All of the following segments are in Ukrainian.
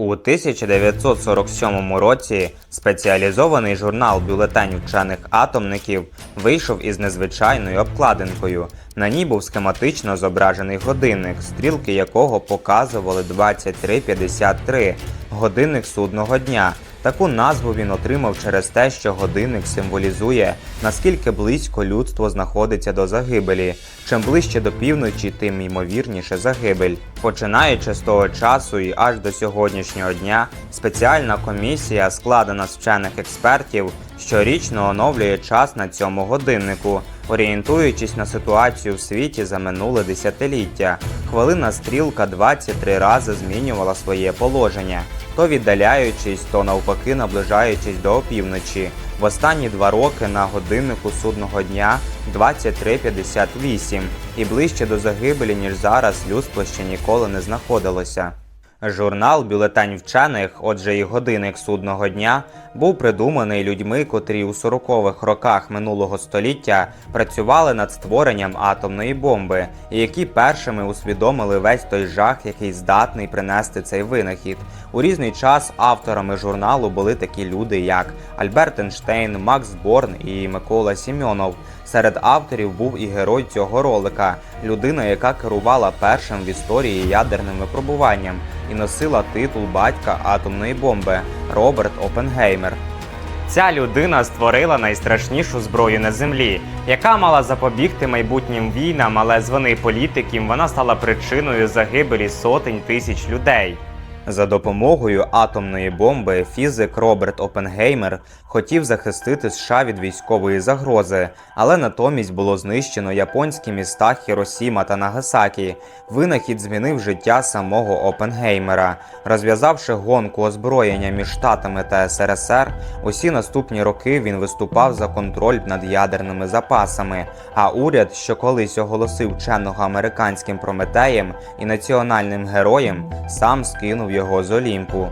У 1947 році спеціалізований журнал бюлетень вчених атомників вийшов із незвичайною обкладинкою. На ній був схематично зображений годинник, стрілки якого показували 23.53 годинник судного дня. Таку назву він отримав через те, що годинник символізує, наскільки близько людство знаходиться до загибелі. Чим ближче до півночі, тим ймовірніше загибель. Починаючи з того часу і аж до сьогоднішнього дня, спеціальна комісія, складена з вчених експертів, щорічно оновлює час на цьому годиннику, орієнтуючись на ситуацію в світі за минуле десятиліття. Хвилина стрілка 23 рази змінювала своє положення, то віддаляючись, то навпаки наближаючись до опівночі. В останні два роки на годиннику судного дня 23.58 і ближче до загибелі, ніж зараз, людство ще ніколи не знаходилося. Журнал Бюлетень вчених, отже, і годинник судного дня, був придуманий людьми, котрі у 40-х роках минулого століття працювали над створенням атомної бомби, і які першими усвідомили весь той жах, який здатний принести цей винахід. У різний час авторами журналу були такі люди, як Альберт Ейнштейн, Макс Борн і Микола Сімьонов. Серед авторів був і герой цього ролика, людина, яка керувала першим в історії ядерним випробуванням і носила титул батька атомної бомби Роберт Опенгеймер. Ця людина створила найстрашнішу зброю на землі, яка мала запобігти майбутнім війнам, але з вини політиків вона стала причиною загибелі сотень тисяч людей. За допомогою атомної бомби фізик Роберт Опенгеймер хотів захистити США від військової загрози, але натомість було знищено японські міста Хіросіма та Нагасакі. Винахід змінив життя самого Опенгеймера, розв'язавши гонку озброєння між Штатами та СРСР. Усі наступні роки він виступав за контроль над ядерними запасами. А уряд, що колись оголосив вченого американським прометеєм і національним героєм, сам скинув його з Олімпу.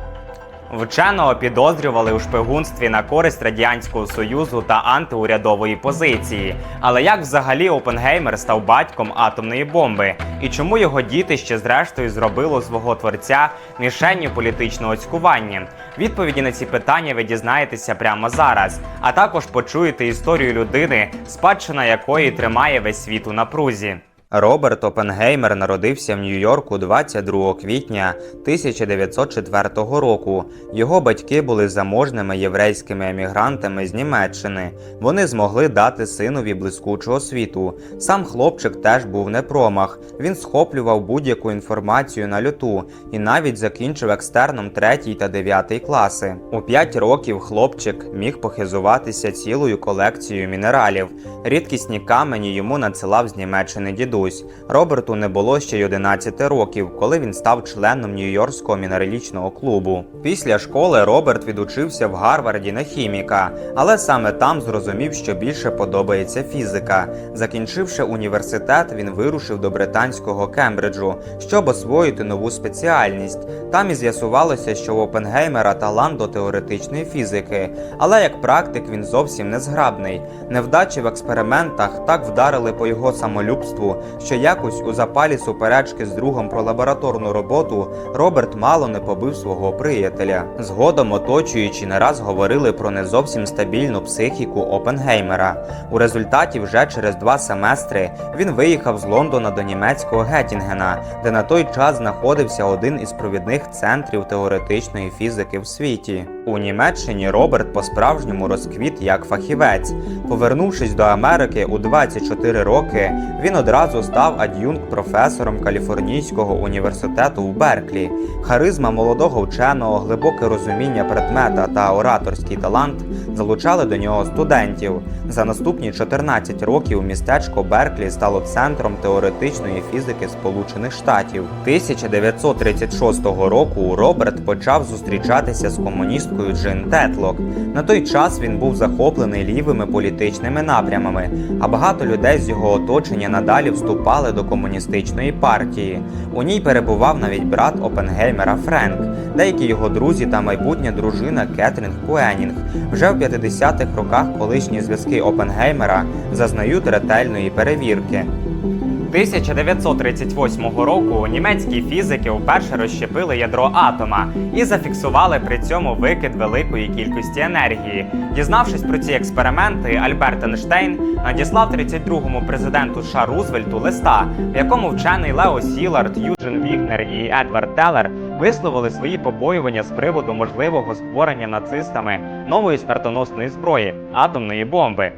Вченого підозрювали у шпигунстві на користь радянського союзу та антиурядової позиції. Але як взагалі Опенгеймер став батьком атомної бомби? І чому його діти ще зрештою зробило свого творця мішенню політичного цькування? Відповіді на ці питання ви дізнаєтеся прямо зараз, а також почуєте історію людини, спадщина якої тримає весь світ у напрузі. Роберт Опенгеймер народився в Нью-Йорку 22 квітня 1904 року. Його батьки були заможними єврейськими емігрантами з Німеччини. Вони змогли дати синові блискучу освіту. Сам хлопчик теж був не промах. Він схоплював будь-яку інформацію на люту і навіть закінчив екстерном 3 та 9 класи. У 5 років хлопчик міг похизуватися цілою колекцією мінералів. Рідкісні камені йому надсилав з Німеччини дідусь. Роберту не було ще й 11 років, коли він став членом Нью-Йоркського мінералічного клубу. Після школи Роберт відучився в Гарварді на хіміка, але саме там зрозумів, що більше подобається фізика. Закінчивши університет, він вирушив до британського Кембриджу, щоб освоїти нову спеціальність. Там і з'ясувалося, що у Опенгеймера талант до теоретичної фізики, але як практик він зовсім не зграбний. Невдачі в експериментах так вдарили по його самолюбству, що якось у запалі суперечки з другом про лабораторну роботу Роберт мало не побив свого приятеля. Згодом оточуючи не раз говорили про не зовсім стабільну психіку Опенгеймера. У результаті вже через два семестри він виїхав з Лондона до німецького Геттінгена, де на той час знаходився один із провідних центрів теоретичної фізики в світі. У Німеччині Роберт по-справжньому розквіт як фахівець. Повернувшись до Америки у 24 роки, він одразу став ад'юнкт-професором Каліфорнійського університету в Берклі. Харизма молодого вченого, глибоке розуміння предмета та ораторський талант залучали до нього студентів. За наступні 14 років містечко Берклі стало центром теоретичної фізики Сполучених Штатів. 1936 року Роберт почав зустрічатися з комуністкою Джин Тетлок. На той час він був захоплений лівими політичними напрямами, а багато людей з його оточення надалі вступали до комуністичної партії. У ній перебував навіть брат Опенгеймера Френк, деякі його друзі та майбутня дружина Кетрін Куенінг. Вже в 50-х роках колишні зв'язки Опенгеймера зазнають ретельної перевірки. 1938 року німецькі фізики вперше розщепили ядро атома і зафіксували при цьому викид великої кількості енергії. Дізнавшись про ці експерименти, Альберт Ейнштейн надіслав 32-му президенту США Рузвельту листа, в якому вчений Лео Сілард, Юджин Вігнер і Едвард Теллер висловили свої побоювання з приводу можливого створення нацистами нової смертоносної зброї атомної бомби.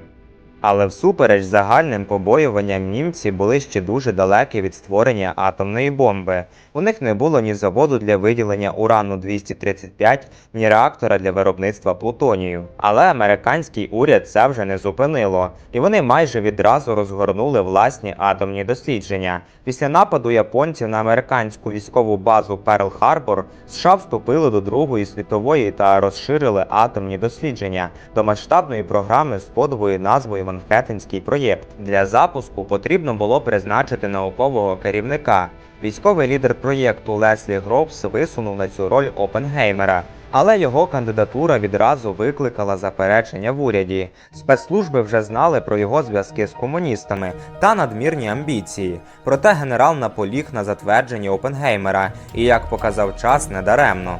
Але всупереч загальним побоюванням німці були ще дуже далекі від створення атомної бомби. У них не було ні заводу для виділення урану 235, ні реактора для виробництва плутонію. Але американський уряд це вже не зупинило, і вони майже відразу розгорнули власні атомні дослідження. Після нападу японців на американську військову базу Перл Харбор США вступили до Другої світової та розширили атомні дослідження до масштабної програми з подовою назвою Манхеттенський проєкт. Для запуску потрібно було призначити наукового керівника. Військовий лідер проєкту Леслі Гробс висунув на цю роль Опенгеймера. Але його кандидатура відразу викликала заперечення в уряді. Спецслужби вже знали про його зв'язки з комуністами та надмірні амбіції. Проте генерал наполіг на затвердженні Опенгеймера, і як показав час, недаремно.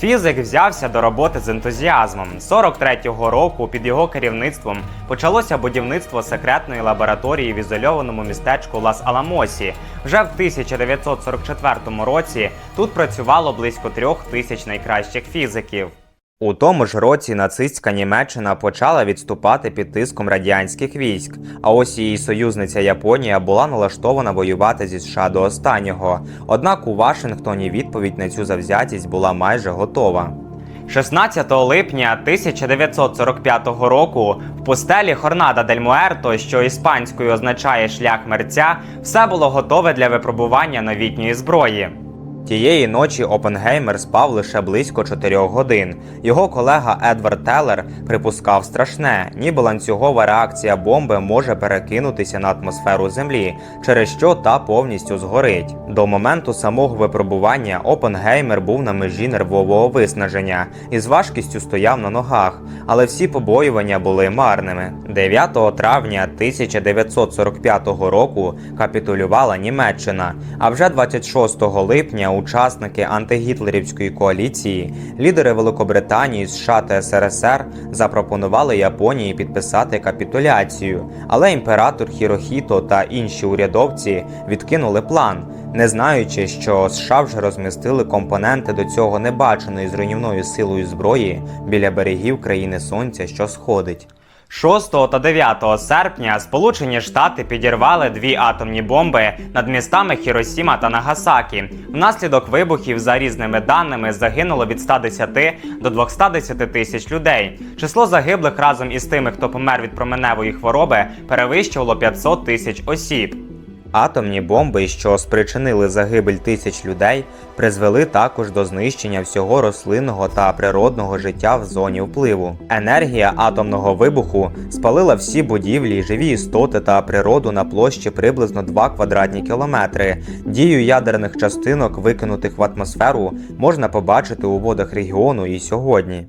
Фізик взявся до роботи з ентузіазмом. 43-го року під його керівництвом почалося будівництво секретної лабораторії в ізольованому містечку Лас-Аламосі. Вже в 1944 році тут працювало близько трьох тисяч найкращих фізиків. У тому ж році нацистська Німеччина почала відступати під тиском радянських військ, а ось її союзниця Японія була налаштована воювати зі США до останнього. Однак у Вашингтоні відповідь на цю завзятість була майже готова. 16 липня 1945 року в пустелі Хорнада дель Муерто, що іспанською означає шлях мерця, все було готове для випробування новітньої зброї. Тієї ночі Опенгеймер спав лише близько 4 годин. Його колега Едвард Теллер припускав страшне, ніби ланцюгова реакція бомби може перекинутися на атмосферу Землі, через що та повністю згорить. До моменту самого випробування Опенгеймер був на межі нервового виснаження і з важкістю стояв на ногах, але всі побоювання були марними. 9 травня 1945 року капітулювала Німеччина, а вже 26 липня учасники антигітлерівської коаліції, лідери Великобританії, США та СРСР запропонували Японії підписати капітуляцію, але імператор Хірохіто та інші урядовці відкинули план, не знаючи, що США вже розмістили компоненти до цього небаченої з руйнівною силою зброї біля берегів країни Сонця, що сходить. 6 та 9 серпня Сполучені Штати підірвали дві атомні бомби над містами Хіросіма та Нагасакі. Внаслідок вибухів, за різними даними, загинуло від 110 до 210 тисяч людей. Число загиблих разом із тими, хто помер від променевої хвороби, перевищувало 500 тисяч осіб. Атомні бомби, що спричинили загибель тисяч людей, призвели також до знищення всього рослинного та природного життя в зоні впливу. Енергія атомного вибуху спалила всі будівлі, живі істоти та природу на площі приблизно 2 квадратні кілометри. Дію ядерних частинок, викинутих в атмосферу, можна побачити у водах регіону і сьогодні.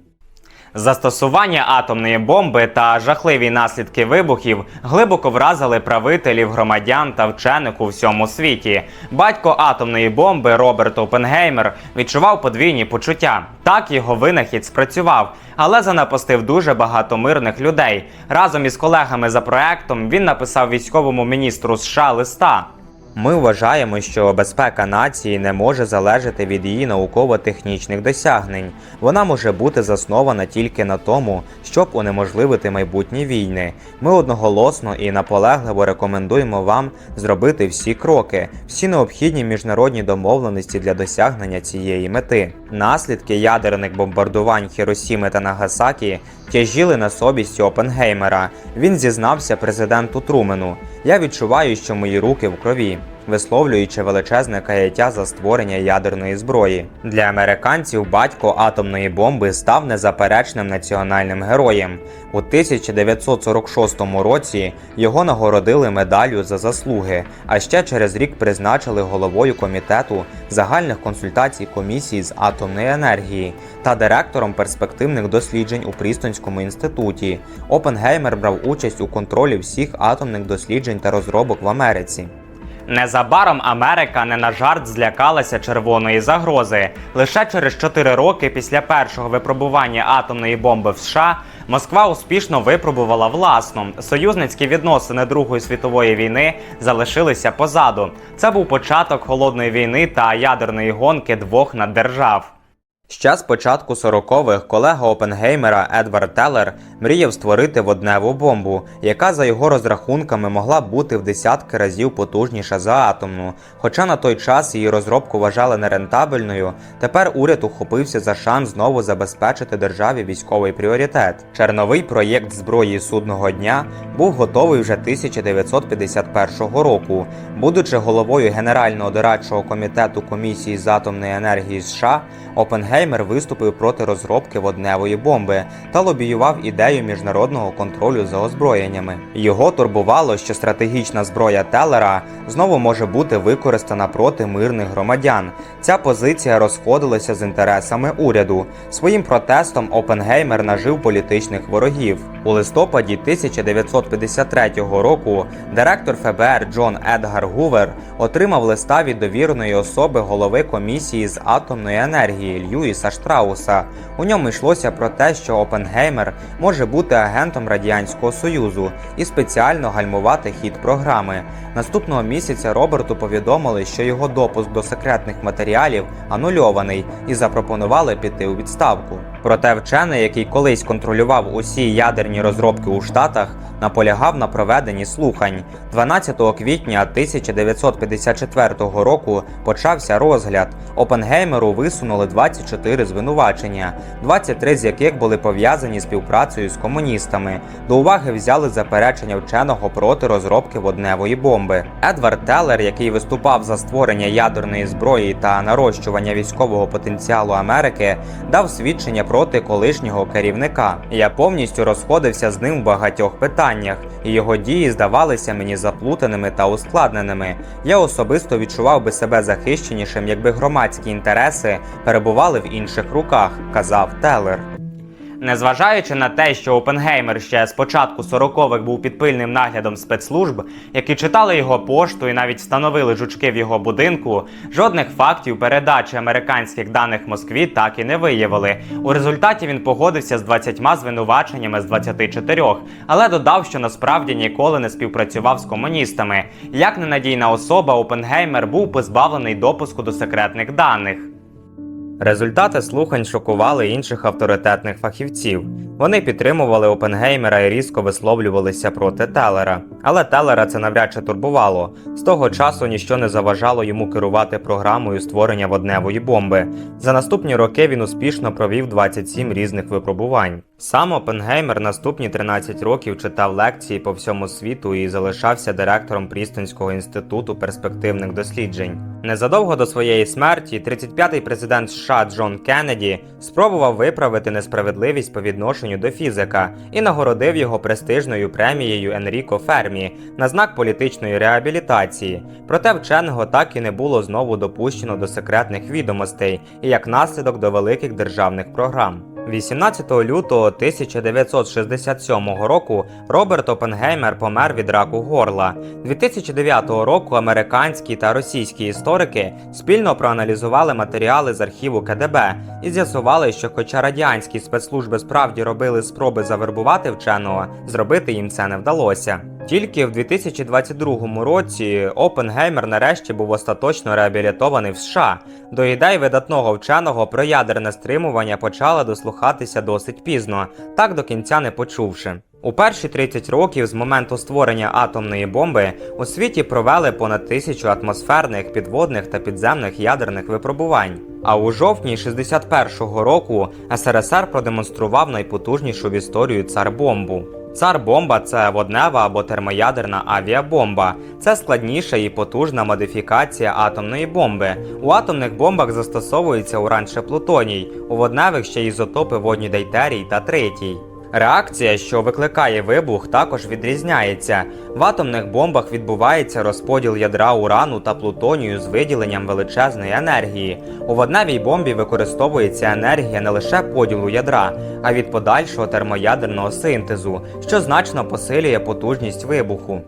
Застосування атомної бомби та жахливі наслідки вибухів глибоко вразили правителів, громадян та вчених у всьому світі. Батько атомної бомби Роберт Опенгеймер відчував подвійні почуття. Так його винахід спрацював, але занапастив дуже багато мирних людей. Разом із колегами за проектом він написав військовому міністру США листа. Ми вважаємо, що безпека нації не може залежати від її науково-технічних досягнень. Вона може бути заснована тільки на тому, щоб унеможливити майбутні війни. Ми одноголосно і наполегливо рекомендуємо вам зробити всі кроки, всі необхідні міжнародні домовленості для досягнення цієї мети. Наслідки ядерних бомбардувань Хіросіми та Нагасакі тяжіли на совісті Опенгеймера. Він зізнався президенту Трумену. Я відчуваю, що мої руки в крові. Висловлюючи величезне каяття за створення ядерної зброї для американців, батько атомної бомби став незаперечним національним героєм. У 1946 році його нагородили медаллю за заслуги, а ще через рік призначили головою комітету загальних консультацій комісії з атомної енергії та директором перспективних досліджень у Прістонському інституті. Опенгеймер брав участь у контролі всіх атомних досліджень та розробок в Америці. Незабаром Америка не на жарт злякалася червоної загрози. Лише через 4 роки після першого випробування атомної бомби в США Москва успішно випробувала власну. Союзницькі відносини Другої світової війни залишилися позаду. Це був початок холодної війни та ядерної гонки двох наддержав. Ще з початку 40-х колега Опенгеймера Едвард Теллер мріяв створити водневу бомбу, яка за його розрахунками могла бути в десятки разів потужніша за атомну. Хоча на той час її розробку вважали нерентабельною, тепер уряд ухопився за шанс знову забезпечити державі військовий пріоритет. Черновий проєкт зброї судного дня був готовий вже 1951 року. Будучи головою Генерального дорадчого комітету комісії з атомної енергії США, Опенгеймер виступив проти розробки водневої бомби та лобіював ідею міжнародного контролю за озброєннями. Його турбувало, що стратегічна зброя Теллера знову може бути використана проти мирних громадян. Ця позиція розходилася з інтересами уряду. Своїм протестом Опенгеймер нажив політичних ворогів. У листопаді 1953 року директор ФБР Джон Едгар Гувер отримав листа від довіреної особи голови комісії з атомної енергії Льюіса Штрауса. У ньому йшлося про те, що Опенгеймер може бути агентом Радянського Союзу і спеціально гальмувати хід програми. Наступного місяця Роберту повідомили, що його допуск до секретних матеріалів анульований і запропонували піти у відставку. Проте вчений, який колись контролював усі ядерні розробки у Штатах, наполягав на проведенні слухань. 12 квітня 1954 року почався розгляд. Опенгеймеру висунули 24 звинувачення, 23 з яких були пов'язані співпрацею з комуністами. До уваги взяли заперечення вченого проти розробки водневої бомби. Едвард Теллер, який виступав за створення ядерної зброї та нарощування військового потенціалу Америки, дав свідчення проти колишнього керівника. Я повністю розходився з ним в багатьох питаннях, і його дії здавалися мені заплутаними та ускладненими. Я особисто відчував би себе захищенішим, якби громадські інтереси перебували в інших руках, казав Теллер. Незважаючи на те, що Опенгеймер ще з початку 40-х був під пильним наглядом спецслужб, які читали його пошту і навіть встановили жучки в його будинку, жодних фактів передачі американських даних Москві так і не виявили. У результаті він погодився з 20 звинуваченнями з 24, але додав, що насправді ніколи не співпрацював з комуністами. Як ненадійна особа, Опенгеймер був позбавлений допуску до секретних даних. Результати слухань шокували інших авторитетних фахівців. Вони підтримували Опенгеймера і різко висловлювалися проти Телера. Але Телера це навряд чи турбувало. З того часу ніщо не заважало йому керувати програмою створення водневої бомби. За наступні роки він успішно провів 27 різних випробувань. Сам Опенгеймер наступні 13 років читав лекції по всьому світу і залишався директором Прістонського інституту перспективних досліджень. Незадовго до своєї смерті 35-й президент США Джон Кеннеді спробував виправити несправедливість по відношенню до фізика і нагородив його престижною премією Енріко Фермі на знак політичної реабілітації. Проте вченого так і не було знову допущено до секретних відомостей і як наслідок до великих державних програм. 18 лютого 1967 року Роберт Опенгеймер помер від раку горла. 2009 року американські та російські історики спільно проаналізували матеріали з архіву КДБ і з'ясували, що, хоча радянські спецслужби справді робили спроби завербувати вченого, зробити їм це не вдалося. Тільки в 2022 році Опенгеймер нарешті був остаточно реабілітований в США. До ідей видатного вченого про ядерне стримування почали дослухатися досить пізно, так до кінця не почувши. У перші 30 років з моменту створення атомної бомби у світі провели понад тисячу атмосферних, підводних та підземних ядерних випробувань. А у жовтні 61-го року СРСР продемонстрував найпотужнішу в історію цар-бомбу. Цар-бомба це воднева або термоядерна авіабомба. Це складніша і потужна модифікація атомної бомби. У атомних бомбах застосовується уран ще плутоній, у водневих ще ізотопи водні дейтерій та тритій. Реакція, що викликає вибух, також відрізняється. В атомних бомбах відбувається розподіл ядра урану та плутонію з виділенням величезної енергії. У водневій бомбі використовується енергія не лише поділу ядра, а від подальшого термоядерного синтезу, що значно посилює потужність вибуху.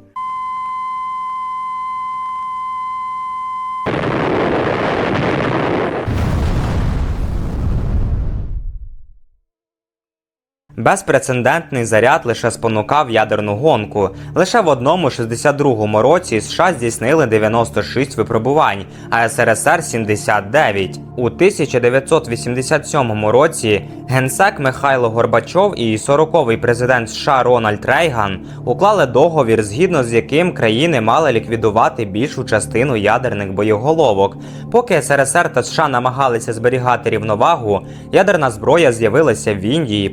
Безпрецедентний заряд лише спонукав ядерну гонку. Лише в одному 62-му році США здійснили 96 випробувань, а СРСР 79. У 1987 році генсек Михайло Горбачов і 40-й президент США Рональд Рейган уклали договір, згідно з яким країни мали ліквідувати більшу частину ядерних боєголовок. Поки СРСР та США намагалися зберігати рівновагу, ядерна зброя з'явилася в Індії,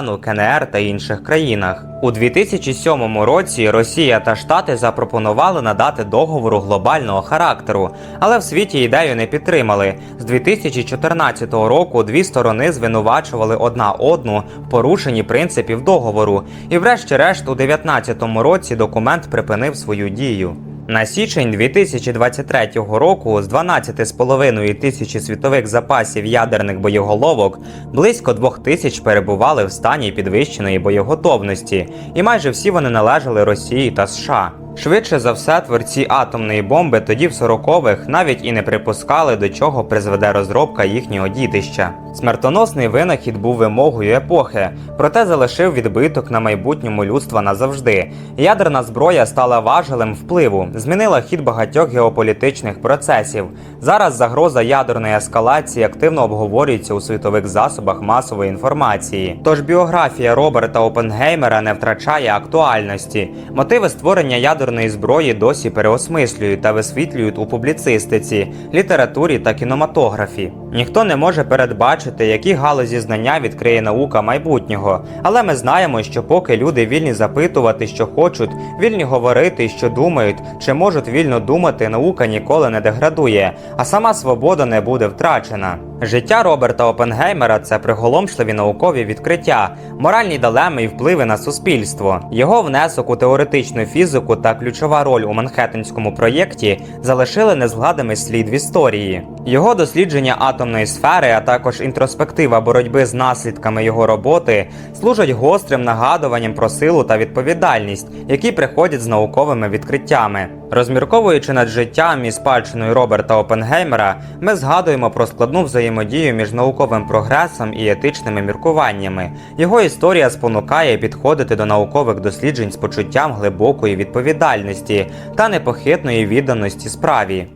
Пакистану, КНР та інших країнах. У 2007 році Росія та Штати запропонували надати договору глобального характеру, але в світі ідею не підтримали. З 2014 року дві сторони звинувачували одна одну в порушенні принципів договору, і врешті-решт у 2019 році документ припинив свою дію. На січень 2023 року з 12,5 тисячі світових запасів ядерних боєголовок близько 2 тисяч перебували в стані підвищеної боєготовності, і майже всі вони належали Росії та США. Швидше за все, творці атомної бомби тоді в 40-х навіть і не припускали, до чого призведе розробка їхнього дітища. Смертоносний винахід був вимогою епохи, проте залишив відбиток на майбутньому людства назавжди. Ядерна зброя стала важелем впливу, змінила хід багатьох геополітичних процесів. Зараз загроза ядерної ескалації активно обговорюється у світових засобах масової інформації. Тож біографія Роберта Опенгеймера не втрачає актуальності. Мотиви створення ядерної зброї досі переосмислюють та висвітлюють у публіцистиці, літературі та кінематографі. Ніхто не може передбачити, які галузі знання відкриє наука майбутнього, але ми знаємо, що поки люди вільні запитувати, що хочуть, вільні говорити, що думають, чи можуть вільно думати, наука ніколи не деградує, а сама свобода не буде втрачена. Життя Роберта Опенгеймера це приголомшливі наукові відкриття, моральні дилеми і впливи на суспільство. Його внесок у теоретичну фізику та ключова роль у Манхеттенському проєкті залишили незгладимий слід в історії. Його дослідження атомної сфери, а також інтроспектива боротьби з наслідками його роботи, служать гострим нагадуванням про силу та відповідальність, які приходять з науковими відкриттями. Розмірковуючи над життям і спадщиною Роберта Опенгеймера, ми згадуємо про складну взаємодію між науковим прогресом і етичними міркуваннями. Його історія спонукає підходити до наукових досліджень з почуттям глибокої відповідальності та непохитної відданості справі.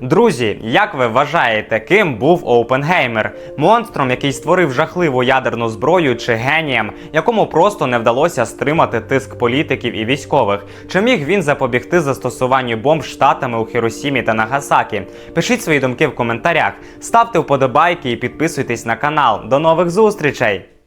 Друзі, як ви вважаєте, ким був Опенгеймер? Монстром, який створив жахливу ядерну зброю, чи генієм, якому просто не вдалося стримати тиск політиків і військових? Чи міг він запобігти застосуванню бомб штатами у Хіросімі та Нагасакі? Пишіть свої думки в коментарях, ставте вподобайки і підписуйтесь на канал. До нових зустрічей!